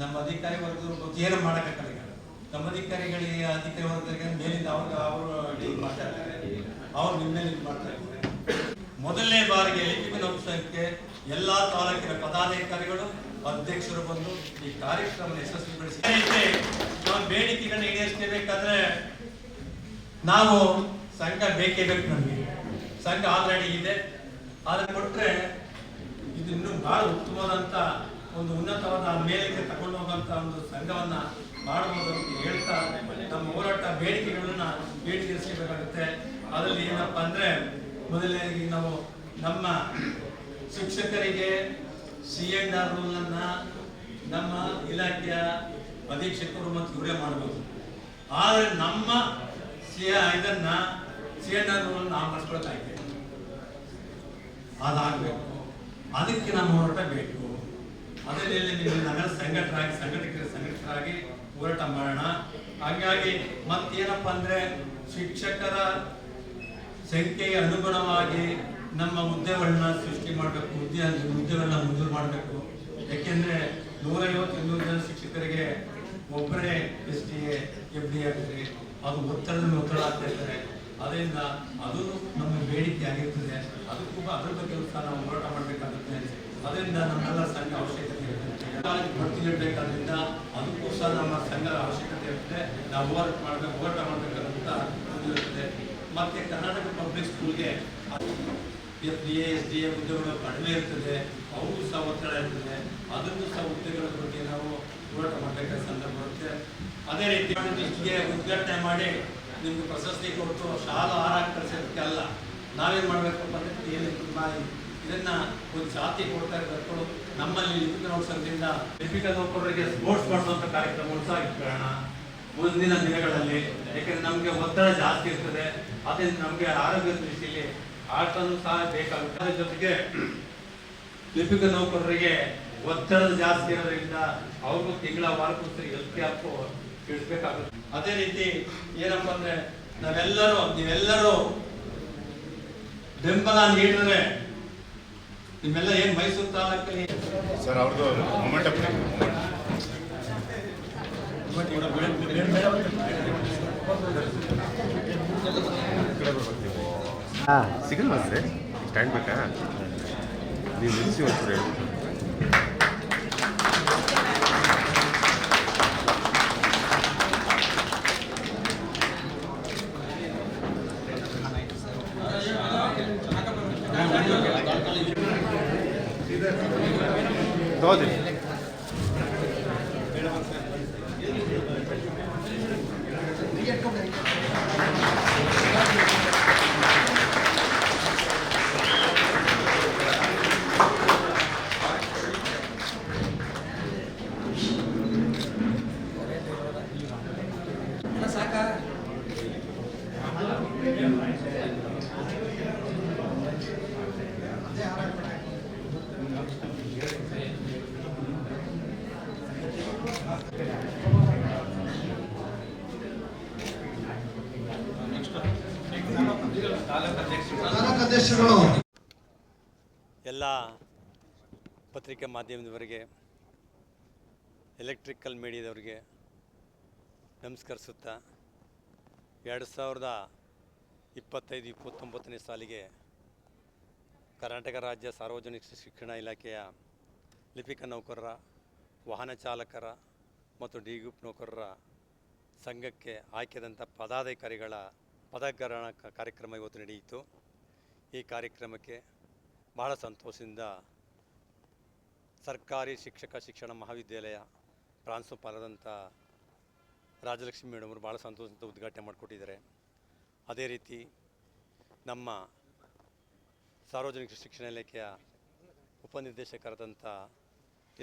ನಮ್ಮ ಅಧಿಕಾರಿ ವರ್ಗದವ್ರು ಬಗ್ಗೆ ಏನು ಮಾಡೋಕ್ಕಾಗಲ್ಲ ನಮ್ಮ ಅಧಿಕಾರಿಗಳಿಗೆ, ಅಧಿಕಾರಿ ವರ್ಗದವರಿಗೆ ಮೇಲಿಂದ ಅವ್ರಿಗೆ ಅವರು ಡೀಲ್ ಮಾತಾಡ್ತಾರೆ ಅವ್ರು ನಿಮ್ಮ ಮೇಲೆ ಮಾಡ್ತಾ ಇದ್ದಾರೆ. ಮೊದಲನೇ ಬಾರಿಗೆ ಲಿಪಿಕ ಸಂಸ್ಥೆ ಎಲ್ಲ ತಾಲೂಕಿನ ಪದಾಧಿಕಾರಿಗಳು, ಅಧ್ಯಕ್ಷರು ಬಂದು ಈ ಕಾರ್ಯಕ್ರಮ ಯಶಸ್ವಿಗೊಳಿಸಿ. ನಾವು ಬೇಡಿಕೆಗಳನ್ನ ಈಡೇರಿಸಬೇಕಾದ್ರೆ ನಾವು ಸಂಘ ಬೇಕೇ ಬೇಕು ನಮಗೆ. ಸಂಘ ಆಲ್ರೆಡಿ ಇದೆ. ಆದರೆ ಕೊಟ್ರೆ ಇದು ಇನ್ನೂ ಬಹಳ ಉತ್ತಮವಾದಂತ ಒಂದು ಉನ್ನತವಾದ ಮೇಲಕ್ಕೆ ತಗೊಂಡು ಹೋಗುವಂತ ಒಂದು ಸಂಘವನ್ನ ಮಾಡಬಹುದು ಅಂತ ಹೇಳ್ತಾ ನಮ್ಮ ಹೋರಾಟ ಬೇಡಿಕೆಗಳನ್ನ ಈಡೇರಿಸಬೇಕಾಗುತ್ತೆ ಅದರಲ್ಲಿ ಏನಪ್ಪಾ ಅಂದ್ರೆ ಮೊದಲನೇದಾಗಿ ನಾವು ನಮ್ಮ ಶಿಕ್ಷಕರಿಗೆ ಸಿ ಎಂಡ್ ಆರ್ ರೂಲ್ ಅನ್ನ ನಮ್ಮ ಇಲಾಖೆಯ ಅಧೀಕ್ಷಕರು ಮತ್ತು ಇವರೇ ಮಾಡಬಹುದು ಆದ್ರೆ ನಮ್ಮ ಸಿ ಇದನ್ನ ಸಿ ಎಂಡ್ ಆರ್ ರೂಲ್ ನಾವು ಅದಾಗಬೇಕು. ಅದಕ್ಕೆ ನಮ್ಮ ಹೋರಾಟ ಬೇಕು ಅದರಲ್ಲಿ ನೀವು ನಗರ ಸಂಘಟರಾಗಿ ಸಂಘಟಕರ ಸಂಘಟಕರಾಗಿ ಹೋರಾಟ ಮಾಡೋಣ. ಹಾಗಾಗಿ ಮತ್ತೇನಪ್ಪ ಅಂದ್ರೆ ಶಿಕ್ಷಕರ ಸಂಖ್ಯೆಗೆ ಅನುಗುಣವಾಗಿ ನಮ್ಮ ಹುದ್ದೆಗಳನ್ನ ಸೃಷ್ಟಿ ಮಾಡಬೇಕು, ಹುದ್ದೆ ಹುದ್ದೆಗಳನ್ನ ಮಂಜೂರು ಮಾಡಬೇಕು. ಯಾಕೆಂದ್ರೆ ನೂರೈವತ್ತು ಇನ್ನೂರು ಜನ ಶಿಕ್ಷಕರಿಗೆ ಒಬ್ಬರೇ ಎಸ್ ಡಿ ಎಫ್ ಡಿ ಆಗ್ತದೆ ಅದು ಒತ್ತಡದ ಒತ್ತಡ ಆಗ್ತಾ ಇರ್ತಾರೆ. ಅದರಿಂದ ಅದು ನಮ್ಮ ಬೇಡಿಕೆ ಆಗಿರ್ತದೆ. ಅದಕ್ಕೂ ಅದ್ರ ಬಗ್ಗೆ ಸಹ ನಾವು ಹೋರಾಟ ಮಾಡಬೇಕಾಗುತ್ತೆ. ಅದರಿಂದ ನಮ್ಮೆಲ್ಲ ಸಂಘ ಅವಶ್ಯಕತೆ. ನೀಡಬೇಕಾದ್ರಿಂದ ಅದಕ್ಕೂ ಸಹ ನಮ್ಮ ಸಂಘದ ಅವಶ್ಯಕತೆ ಇರುತ್ತೆ. ನಾವು ಹೋರಾಟ ಮಾಡಬೇಕು, ಹೋರಾಟ ಮಾಡಬೇಕಂತ ಇರುತ್ತೆ. ಮತ್ತೆ ಕರ್ನಾಟಕ ಪಬ್ಲಿಕ್ ಸ್ಕೂಲ್ಗೆ S D S D A ಹುದ್ದೆಗಳು ಕಡಿಮೆ ಇರ್ತದೆ. ಅವು ಸಹ ಒತ್ತಡ ಇರ್ತದೆ. ಅದನ್ನು ಸಹ ಉದ್ಯೋಗಗಳ ಬಗ್ಗೆ ನಾವು ಹೋರಾಟ ಮಾಡಬೇಕಾದ ಸಂದರ್ಭ ಬರುತ್ತೆ ಅದೇ ರೀತಿ ಉದ್ಘಾಟನೆ ಮಾಡಿ ನಿಮ್ಗೆ ಪ್ರಶಸ್ತಿ ಕೊಟ್ಟು ಶಾಲಾ ಆರಾಗ ಕಳಿಸೋದಕ್ಕೆ ಅಲ್ಲ. ನಾವೇನು ಮಾಡಬೇಕು? ಅಂತ ಏನು ಇದನ್ನು ಇದನ್ನ ಒಂದು ಜಾತಿ ಕೊಡ್ತಾ ಇರಬೇಕು ನಮ್ಮಲ್ಲಿ ಲಿಪಿಕ ಸಂಘದಿಂದ ಲಿಪಿಕ ನೌಕರರಿಗೆ ಸ್ಪೋರ್ಟ್ಸ್ ಮಾಡುವಂಥ ಕಾರ್ಯಕ್ರಮ ಸಹ ಮುಂದಿನ ದಿನಗಳಲ್ಲಿ, ಯಾಕಂದ್ರೆ ನಮಗೆ ಒತ್ತಡ ಜಾಸ್ತಿ ಇರ್ತದೆ ಅದರಿಂದ ನಮಗೆ ಆರೋಗ್ಯ ದೃಷ್ಟಿಯಲ್ಲಿ ಆಟನೂ ಸಹ ಬೇಕಾಗುತ್ತೆ. ಜೊತೆಗೆ ಲಿಪಿಕ ನೌಕರರಿಗೆ ಒತ್ತಡ ಜಾಸ್ತಿ ಇರೋದ್ರಿಂದ ಅವ್ರಿಗೂ ತಿಂಗಳ ವಾರಕ್ಕೊಂದ್ಸರಿ ಹೆಲ್ತ್ ಕ್ಯಾಪ್ ತಿಳಿಸ್ಬೇಕಾಗುತ್ತೆ ಅದೇ ರೀತಿ ಏನಪ್ಪ ಅಂದ್ರೆ ನಾವೆಲ್ಲರೂ, ನೀವೆಲ್ಲರೂ ಬೆಂಬಲ ನೀಡಿದ್ರೆ ನಿಮ್ಮೆಲ್ಲ ಏನ್ ಮೈಸೂರು ತಾಲೂಕಲ್ಲಿ ಸರ್ ಅವ್ರದ್ದು ಮೊಮೆಂಟ್ ಅಪ್ ಸಿಗಲ್ವಾ ಸರ್? ಸ್ಟ್ಯಾಂಡ್ ಬೇಕಾ? ನೀವು ನಿಲ್ಲಿಸಿ ಒಂಚೂರು ಎಲ್ಲ ಪತ್ರಿಕಾ ಮಾಧ್ಯಮದವರಿಗೆ ಎಲೆಕ್ಟ್ರಿಕಲ್ ಮೀಡಿಯಾದವರಿಗೆ ನಮಸ್ಕರಿಸುತ್ತಾ ಎರಡು ಸಾವಿರದ ಇಪ್ಪತ್ತೈದು, ಇಪ್ಪತ್ತೊಂಬತ್ತನೇ ಸಾಲಿಗೆ ಕರ್ನಾಟಕ ರಾಜ್ಯ ಸಾರ್ವಜನಿಕ ಶಿಕ್ಷಣ ಇಲಾಖೆಯ ಲಿಪಿಕ ನೌಕರರ, ವಾಹನ ಚಾಲಕರ ಮತ್ತು ಡಿ ಗ್ರೂಪ್ ನೌಕರರ ಸಂಘಕ್ಕೆ ಆಯ್ಕೆದಂಥ ಪದಾಧಿಕಾರಿಗಳ ಪದಗ್ರಹಣ ಕಾರ್ಯಕ್ರಮ ಇವತ್ತು ನಡೆಯಿತು. ಈ ಕಾರ್ಯಕ್ರಮಕ್ಕೆ ಬಹಳ ಸಂತೋಷದಿಂದ ಸರ್ಕಾರಿ ಶಿಕ್ಷಕ ಶಿಕ್ಷಣ ಮಹಾವಿದ್ಯಾಲಯ ಪ್ರಾಂಶುಪಾಲರಾದಂಥ ರಾಜಲಕ್ಷ್ಮಿ ಮೇಡಮ್ ಅವರು ಭಾಳ ಸಂತೋಷದಿಂದ ಉದ್ಘಾಟನೆ ಮಾಡಿಕೊಟ್ಟಿದ್ದಾರೆ. ಅದೇ ರೀತಿ ನಮ್ಮ ಸಾರ್ವಜನಿಕ ಶಿಕ್ಷಣ ಇಲಾಖೆಯ ಉಪನಿರ್ದೇಶಕರಾದಂಥ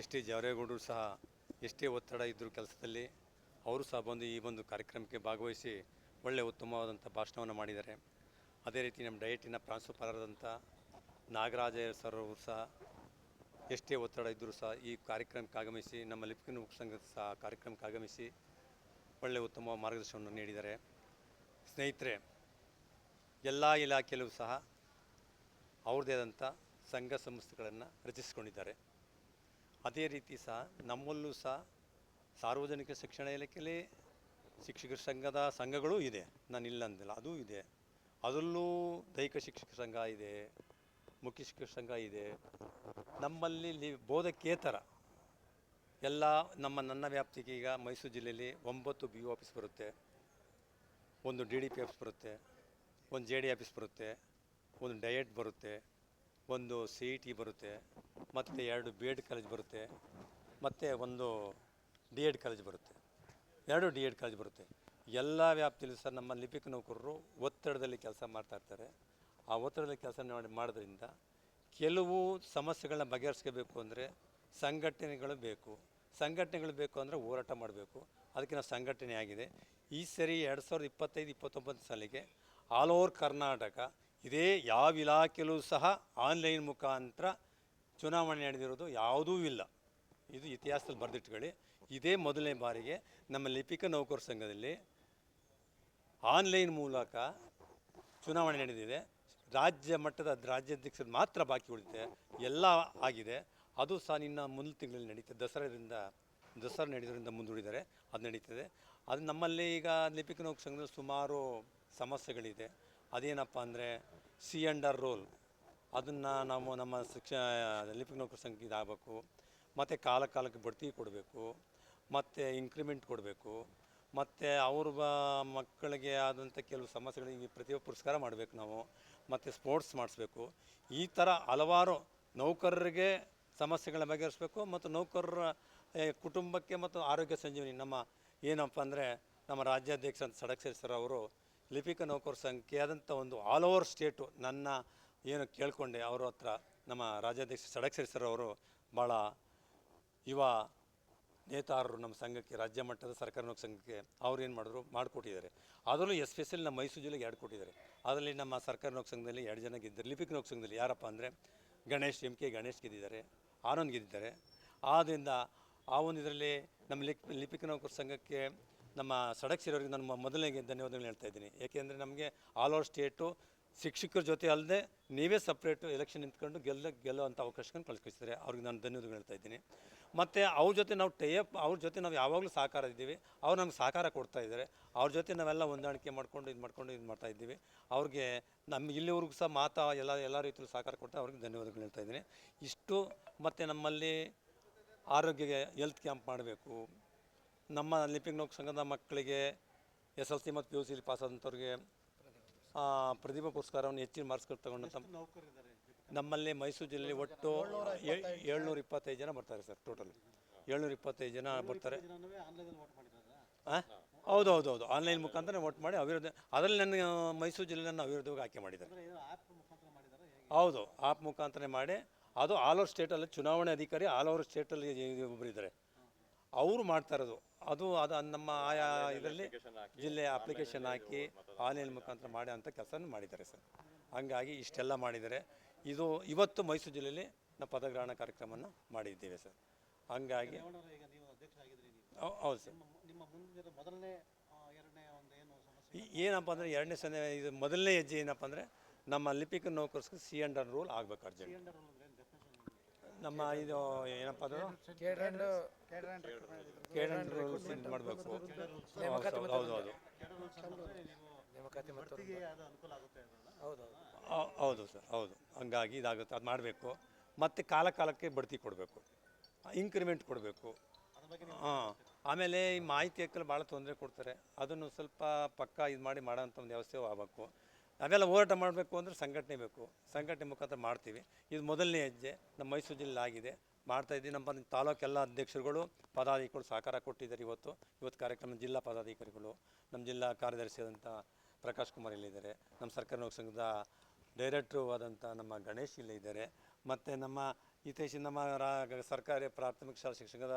ಎಸ್ ಟಿ ಜವರೇಗೌಡರು ಸಹ ಎಷ್ಟೇ ಒತ್ತಡ ಇದ್ದರೂ ಕೆಲಸದಲ್ಲಿ ಅವರು ಸಹ ಬಂದು ಈ ಒಂದು ಕಾರ್ಯಕ್ರಮಕ್ಕೆ ಭಾಗವಹಿಸಿ ಒಳ್ಳೆಯ ಉತ್ತಮವಾದಂಥ ಭಾಷಣವನ್ನು ಮಾಡಿದ್ದಾರೆ. ಅದೇ ರೀತಿ ನಮ್ಮ ಡಯಟಿನ ಪ್ರಾಂಶುಪಾಲರಾದಂಥ ನಾಗರಾಜ ಸರ್ ಅವರು ಸಹ ಎಷ್ಟೇ ಒತ್ತಡ ಇದ್ದರೂ ಸಹ ಈ ಕಾರ್ಯಕ್ರಮಕ್ಕೆ ಆಗಮಿಸಿ ನಮ್ಮ ಲಿಪ್ಕಿನ ಸಂಘದ ಸಹ ಕಾರ್ಯಕ್ರಮಕ್ಕೆ ಆಗಮಿಸಿ ಒಳ್ಳೆಯ ಉತ್ತಮ ಮಾರ್ಗದರ್ಶನವನ್ನು ನೀಡಿದ್ದಾರೆ ಸ್ನೇಹಿತರೆ, ಎಲ್ಲ ಇಲಾಖೆಯಲ್ಲೂ ಸಹ ಅವ್ರದ್ದೇ ಆದಂಥ ಸಂಘ ಸಂಸ್ಥೆಗಳನ್ನು ರಚಿಸಿಕೊಂಡಿದ್ದಾರೆ. ಅದೇ ರೀತಿ ಸಹ ನಮ್ಮಲ್ಲೂ ಸಹ ಸಾರ್ವಜನಿಕ ಶಿಕ್ಷಣ ಇಲಾಖೆಯಲ್ಲಿ ಶಿಕ್ಷಕರ ಸಂಘದ ಸಂಘಗಳೂ ಇದೆ. ನಾನು ಇಲ್ಲ ಅಂದಿಲ್ಲ, ಅದೂ ಇದೆ. ಅದರಲ್ಲೂ ದೈಹಿಕ ಶಿಕ್ಷಕ ಸಂಘ ಇದೆ, ಮುಖ್ಯ ಶಿಕ್ಷಕ ಸಂಘ ಇದೆ. ನಮ್ಮಲ್ಲಿ ಬೋಧಕೇತರ ಎಲ್ಲ ನಮ್ಮ ನನ್ನ ವ್ಯಾಪ್ತಿಗೆ ಈಗ ಮೈಸೂರು ಜಿಲ್ಲೆಯಲ್ಲಿ ಒಂಬತ್ತು ಬಿ ಒ ಆಫೀಸ್ ಬರುತ್ತೆ. ಒಂದು ಡಿ ಡಿ ಪಿ ಆಫೀಸ್ ಬರುತ್ತೆ, ಒಂದು ಜೆ ಡಿ ಆಫೀಸ್ ಬರುತ್ತೆ, ಒಂದು ಡಯಟ್ ಬರುತ್ತೆ, ಒಂದು ಸಿ ಇ ಟಿ ಬರುತ್ತೆ, ಮತ್ತು ಎರಡು ಬಿ ಎಡ್ ಕಾಲೇಜ್ ಬರುತ್ತೆ, ಮತ್ತು ಒಂದು ಡಿ ಎಡ್ ಕಾಲೇಜ್ ಬರುತ್ತೆ. ಎರಡು ಡಿ ಎಡ್ ಕಾಲೇಜ್ ಬರುತ್ತೆ. ಎಲ್ಲ ವ್ಯಾಪ್ತಿಯಲ್ಲಿ ಸರ್ ನಮ್ಮ ಲಿಪಿಕ ನೌಕರರು ಒತ್ತಡದಲ್ಲಿ ಕೆಲಸ ಮಾಡ್ತಾ ಇರ್ತಾರೆ. ಆ ಒತ್ತಡದಲ್ಲಿ ಕೆಲಸ ಮಾಡಿ ಮಾಡೋದ್ರಿಂದ ಕೆಲವು ಸಮಸ್ಯೆಗಳನ್ನ ಬಗೆಹರಿಸ್ಕೋಬೇಕು ಅಂದರೆ ಸಂಘಟನೆಗಳು ಬೇಕು. ಸಂಘಟನೆಗಳು ಬೇಕು ಅಂದರೆ ಹೋರಾಟ ಮಾಡಬೇಕು. ಅದಕ್ಕೆ ನಾವು ಸಂಘಟನೆ ಆಗಿದೆ. ಈ ಸರಿ ಎರಡು ಸಾವಿರದ ಇಪ್ಪತ್ತೈದು, ಇಪ್ಪತ್ತೊಂಬತ್ತು ಸಾಲಿಗೆ ಆಲ್ ಓವರ್ ಕರ್ನಾಟಕ ಇದೇ ಯಾವ ಇಲಾಖೆಯಲ್ಲೂ ಸಹ ಆನ್ಲೈನ್ ಮುಖಾಂತರ ಚುನಾವಣೆ ನಡೆದಿರೋದು ಯಾವುದೂ ಇಲ್ಲ. ಇದು ಇತಿಹಾಸದಲ್ಲಿ ಬರೆದಿಟ್ಕೊಳ್ಳಿ. ಇದೇ ಮೊದಲನೇ ಬಾರಿಗೆ ನಮ್ಮ ಲಿಪಿಕ ನೌಕರ ಸಂಘದಲ್ಲಿ ಆನ್ಲೈನ್ ಮೂಲಕ ಚುನಾವಣೆ ನಡೆದಿದೆ. ರಾಜ್ಯ ಮಟ್ಟದ ರಾಜ್ಯಾಧ್ಯಕ್ಷರು ಮಾತ್ರ ಬಾಕಿ ಉಳಿದಿದೆ. ಎಲ್ಲ ಆಗಿದೆ. ಅದು ಸಹ ನಿನ್ನ ಮುಂದಿನ ತಿಂಗಳಲ್ಲಿ ನಡೀತದೆ. ದಸರಾದಿಂದ, ದಸರಾ ನಡೆಯೋದ್ರಿಂದ ಮುಂದೂಡಿದ್ದಾರೆ. ಅದು ನಡೀತದೆ. ಅದು ನಮ್ಮಲ್ಲಿ ಈಗ ಲಿಪಿಕ ನೌಕರ ಸಂಘದಲ್ಲಿ ಸುಮಾರು ಸಮಸ್ಯೆಗಳಿದೆ. ಅದೇನಪ್ಪ ಅಂದರೆ ಸಿ ಅಂಡರ್ ರೋಲ್. ಅದನ್ನು ನಾವು ನಮ್ಮ ಶಿಕ್ಷ ಲಿಪಿಕ ನೌಕರ ಸಂಘಕ್ಕೆ ಇದಾಗಬೇಕು. ಮತ್ತು ಕಾಲ ಕಾಲಕ್ಕೆ ಬಡ್ತಿ ಕೊಡಬೇಕು. ಮತ್ತು ಇನ್ಕ್ರಿಮೆಂಟ್ ಕೊಡಬೇಕು. ಮತ್ತು ಅವ್ರ ಮಕ್ಕಳಿಗೆ ಆದಂಥ ಕೆಲವು ಸಮಸ್ಯೆಗಳಿಗೆ ಪ್ರತಿಯೊಬ್ಬ ಪುರಸ್ಕಾರ ಮಾಡಬೇಕು ನಾವು. ಮತ್ತು ಸ್ಪೋರ್ಟ್ಸ್ ಮಾಡಿಸ್ಬೇಕು. ಈ ಥರ ಹಲವಾರು ನೌಕರರಿಗೆ ಸಮಸ್ಯೆಗಳನ್ನ ಬಗೆಹರಿಸ್ಬೇಕು ಮತ್ತು ನೌಕರರ ಕುಟುಂಬಕ್ಕೆ ಮತ್ತು ಆರೋಗ್ಯ ಸಂಜೀವನಿ. ನಮ್ಮ ಏನಪ್ಪ ಅಂದರೆ, ನಮ್ಮ ರಾಜ್ಯಾಧ್ಯಕ್ಷ ಸಡಕ್ಷರಿ ಸರ್ ಅವರು, ಲಿಪಿಕ ನೌಕರ ಸಂಖ್ಯೆ ಆದಂಥ ಒಂದು ಆಲ್ ಓವರ್ ಸ್ಟೇಟು ನನ್ನ ಏನು ಕೇಳಿಕೊಂಡೆ ಅವರ ಹತ್ರ, ನಮ್ಮ ರಾಜ್ಯಾಧ್ಯಕ್ಷ ಸಡಕ್ ಸರ್ ಅವರು ಭಾಳ ಯುವ ನೇತಾರರು ನಮ್ಮ ಸಂಘಕ್ಕೆ, ರಾಜ್ಯ ಮಟ್ಟದ ಸರ್ಕಾರ ನೌಕರ ಸಂಘಕ್ಕೆ ಅವ್ರು ಏನು ಮಾಡಿದ್ರು, ಮಾಡಿಕೊಟ್ಟಿದ್ದಾರೆ. ಅದರಲ್ಲೂ ಎಸ್ಪೆಷಲಿ ನಮ್ಮ ಮೈಸೂರು ಜಿಲ್ಲೆಗೆ ಎರಡು ಕೊಟ್ಟಿದ್ದಾರೆ. ಅದರಲ್ಲಿ ನಮ್ಮ ಸರ್ಕಾರ ನೌಕರ ಸಂಘದಲ್ಲಿ ಎರಡು ಜನ ಗೆದ್ದರು ಲಿಪಿಕ ನೌಕರ ಸಂಘದಲ್ಲಿ ಯಾರಪ್ಪ ಅಂದರೆ, ಗಣೇಶ್ ಎಂ ಕೆ ಗಣೇಶ್ ಗೆದ್ದಿದ್ದಾರೆ. ಆನಂದ್ ಗೆದ್ದಿದ್ದಾರೆ ಆದ್ದರಿಂದ ಆ ಒಂದು ಇದರಲ್ಲಿ ನಮ್ಮ ಲಿಪ್ ಲಿಪಿಕ ನೌಕರ ಸಂಘಕ್ಕೆ ನಮ್ಮ ಸಡಕ್ಷರವರಿಗೆ ನಾನು ಮೊದಲನೇ ಧನ್ಯವಾದಗಳು ಹೇಳ್ತಾ ಇದ್ದೀನಿ. ಏಕೆಂದರೆ ನಮಗೆ ಆಲ್ ಓವರ್ ಸ್ಟೇಟು ಶಿಕ್ಷಕರ ಜೊತೆ ಅಲ್ಲದೆ ನೀವೇ ಸಪ್ರೇಟು ಎಲೆಕ್ಷನ್ ನಿಂತ್ಕೊಂಡು ಗೆಲ್ಲ ಗೆಲ್ಲುವಂಥ ಅವಕಾಶಗಳನ್ನು ಕಲ್ಪಿಸಿದ್ದಾರೆ ಅವ್ರಿಗೆ ನಾನು ಧನ್ಯವಾದಗಳು ಹೇಳ್ತಾ ಇದ್ದೀನಿ. ಮತ್ತು ಅವ್ರ ಜೊತೆ ನಾವು ಟೈಅಪ್ ಅವ್ರ ಜೊತೆ ನಾವು ಯಾವಾಗಲೂ ಸಹಕಾರ ಇದ್ದೀವಿ. ಅವ್ರು ನಮ್ಗೆ ಸಹಕಾರ ಕೊಡ್ತಾ ಇದ್ದಾರೆ. ಅವ್ರ ಜೊತೆ ನಾವೆಲ್ಲ ಹೊಂದಾಣಿಕೆ ಮಾಡ್ಕೊಂಡು, ಇದು ಮಾಡ್ಕೊಂಡು, ಇದು ಮಾಡ್ತಾ ಇದ್ದೀವಿ. ಅವ್ರಿಗೆ ನಮ್ಮ ಇಲ್ಲಿವರೆಗೂ ಸಹ ಮಾತಾ ಎಲ್ಲ ಎಲ್ಲ ರೀತಿಯಲ್ಲೂ ಸಹಕಾರ ಕೊಟ್ಟು ಅವ್ರಿಗೆ ಧನ್ಯವಾದಗಳು ಹೇಳ್ತಾ ಇದ್ದೀನಿ. ಇಷ್ಟು ಮತ್ತು ನಮ್ಮಲ್ಲಿ ಆರೋಗ್ಯ ಹೆಲ್ತ್ ಕ್ಯಾಂಪ್ ಮಾಡಬೇಕು. ನಮ್ಮ ಲಿಪಿಂಗ್ ನೋಕ್ ಸಂಘದ ಮಕ್ಕಳಿಗೆ ಎಸ್ ಎಲ್ ಸಿ ಮತ್ತು ಪಿ ಯು ಸಿಲಿ ಪಾಸಾದಂಥವ್ರಿಗೆ ಪ್ರತಿಭಾ ಪುರಸ್ಕಾರವನ್ನು ಹೆಚ್ಚಿನ ಮಾರ್ಕ್ಸ್ಗಳು ತಗೊಂಡಂಥ ನಮ್ಮಲ್ಲಿ ಮೈಸೂರು ಜಿಲ್ಲೆಯಲ್ಲಿ ಒಟ್ಟು ಏಳ್ನೂರ ಇಪ್ಪತ್ತೈದು ಜನ ಬರ್ತಾರೆ ಸರ್ ಟೋಟಲ್ ಏಳ್ನೂರ ಇಪ್ಪತ್ತೈದು ಜನ ಬರ್ತಾರೆ. ಹಾಂ ಹೌದು ಹೌದು ಹೌದು ಆನ್ಲೈನ್ ಮುಖಾಂತರ ವೋಟ್ ಮಾಡಿ ಅವಿರೋಧ ಅದರಲ್ಲಿ ನನ್ನ ಮೈಸೂರು ಜಿಲ್ಲೆಯನ್ನು ಅವಿರೋಧವಾಗಿ ಆಯ್ಕೆ ಮಾಡಿದ್ದಾರೆ. ಹೌದು ಆಪ್ ಮುಖಾಂತರ ಮಾಡಿ. ಅದು ಆಲ್ ಓವರ್ ಸ್ಟೇಟಲ್ಲಿ ಚುನಾವಣೆ ಅಧಿಕಾರಿ ಆಲ್ ಓವರ್ ಸ್ಟೇಟಲ್ಲಿ ಒಬ್ಬರು ಇದ್ದಾರೆ. ಅವರು ಮಾಡ್ತಾ ಇರೋದು. ಅದು ಅದು ನಮ್ಮ ಆಯಾ ಇದರಲ್ಲಿ ಜಿಲ್ಲೆ ಅಪ್ಲಿಕೇಶನ್ ಹಾಕಿ ಆನ್ಲೈನ್ ಮುಖಾಂತರ ಮಾಡಿ ಅಂತ ಕೆಲಸ ಮಾಡಿದ್ದಾರೆ ಸರ್. ಹಂಗಾಗಿ ಇಷ್ಟೆಲ್ಲ ಮಾಡಿದ್ದಾರೆ. ಇದು ಇವತ್ತು ಮೈಸೂರು ಜಿಲ್ಲೆಯಲ್ಲಿ ನಾವು ಪದಗ್ರಹಣ ಕಾರ್ಯಕ್ರಮವನ್ನು ಮಾಡಿದ್ದೇವೆ ಸರ್. ಹಂಗಾಗಿ ಈಗ ನೀವು ಅಧ್ಯಕ್ಷ ಆಗಿದ್ರಿ ಹೌ- ಹೌದು ಸರ್. ನಿಮ್ಮ ಮುಂದಿನ ಮೊದಲನೇ ಎರಡನೇ ಒಂದು ಏನು ಸಮಸ್ಯೆ? ಈ- ಏನಪ್ಪ ಅಂದರೆ ಎರಡನೇ ಸನ್ನೆ ಇದು ಮೊದಲನೇ ಹೆಜ್ಜೆ ಏನಪ್ಪ ಅಂದರೆ ನಮ್ಮ ಲಿಪಿಕ ನೌಕರ್ಸ್ಗೆ ಸಿ ಅಂಡರ್ ರೂಲ್ ಆಗ್ಬೇಕು ಅರ್ಜೆಂಟ್ ನಮ್ಮ ಇದು ಏನಪ್ಪ ಅದು? ರೂಲ್ಸ್ ಇದು ಮಾಡಬೇಕು ಹೌದು ಹೌದು ಭರ್ತಿಗೆ ಹೌದು ಸರ್, ಹೌದು. ಹಂಗಾಗಿ ಇದಾಗುತ್ತೆ, ಅದು ಮಾಡಬೇಕು. ಮತ್ತು ಕಾಲ ಕಾಲಕ್ಕೆ ಬಡ್ತಿ ಕೊಡಬೇಕು. ಇನ್ಕ್ರಿಮೆಂಟ್ ಕೊಡಬೇಕು. ಹಾಂ, ಆಮೇಲೆ ಈ ಮಾಹಿತಿ ಹಕ್ಕಲ್ಲಿ ಭಾಳ ತೊಂದರೆ ಕೊಡ್ತಾರೆ. ಅದನ್ನು ಸ್ವಲ್ಪ ಪಕ್ಕ ಇದು ಮಾಡಿ ಮಾಡೋಂಥ ಒಂದು ವ್ಯವಸ್ಥೆ ಆಗಬೇಕು. ನಾವೆಲ್ಲ ಹೋರಾಟ ಮಾಡಬೇಕು ಅಂದರೆ ಸಂಘಟನೆ ಬೇಕು. ಸಂಘಟನೆ ಮುಖಾಂತರ ಮಾಡ್ತೀವಿ. ಇದು ಮೊದಲನೇ ಹೆಜ್ಜೆ. ನಮ್ಮ ಮೈಸೂರು ಜಿಲ್ಲೆ ಆಗಿದೆ. ಮಾಡ್ತಾ ಇದ್ದೀವಿ. ನಮ್ಮ ತಾಲೂಕೆಲ್ಲ ಅಧ್ಯಕ್ಷರುಗಳು ಪದಾಧಿಕಾರಿಗಳು ಸಹಕಾರ ಕೊಟ್ಟಿದ್ದಾರೆ ಇವತ್ತು. ಇವತ್ತು ಕಾರ್ಯಕ್ರಮ ಜಿಲ್ಲಾ ಪದಾಧಿಕಾರಿಗಳು, ನಮ್ಮ ಜಿಲ್ಲಾ ಕಾರ್ಯದರ್ಶಿಯಾದಂಥ ಪ್ರಕಾಶ್ ಕುಮಾರ್ ಇಲ್ಲಿದ್ದಾರೆ. ನಮ್ಮ ಸರ್ಕಾರ ಸಂಘದ ಡೈರೆಕ್ಟ್ರು ಆದಂಥ ನಮ್ಮ ಗಣೇಶ್ ಇಲ್ಲೇ ಇದ್ದಾರೆ. ಮತ್ತು ನಮ್ಮ ಹಿತೈಷಿ ನಮ್ಮ ರಾ ಸರ್ಕಾರಿ ಪ್ರಾಥಮಿಕ ಶಾಲಾ ಶಿಕ್ಷಕರ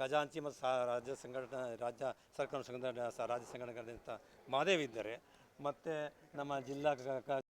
ಖಜಾಂಚಿ ಮತ್ತು ಸಾ ರಾಜ್ಯ ಸಂಘಟನೆ ರಾಜ್ಯ ಸರ್ಕಾರ ಸಂಘಟನೆ ರಾಜ್ಯ ಸಂಘಟನೆಗಳಿಂದ ಮಹಾದೇವ್ ಇದ್ದಾರೆ. ಮತ್ತು ನಮ್ಮ ಜಿಲ್ಲಾ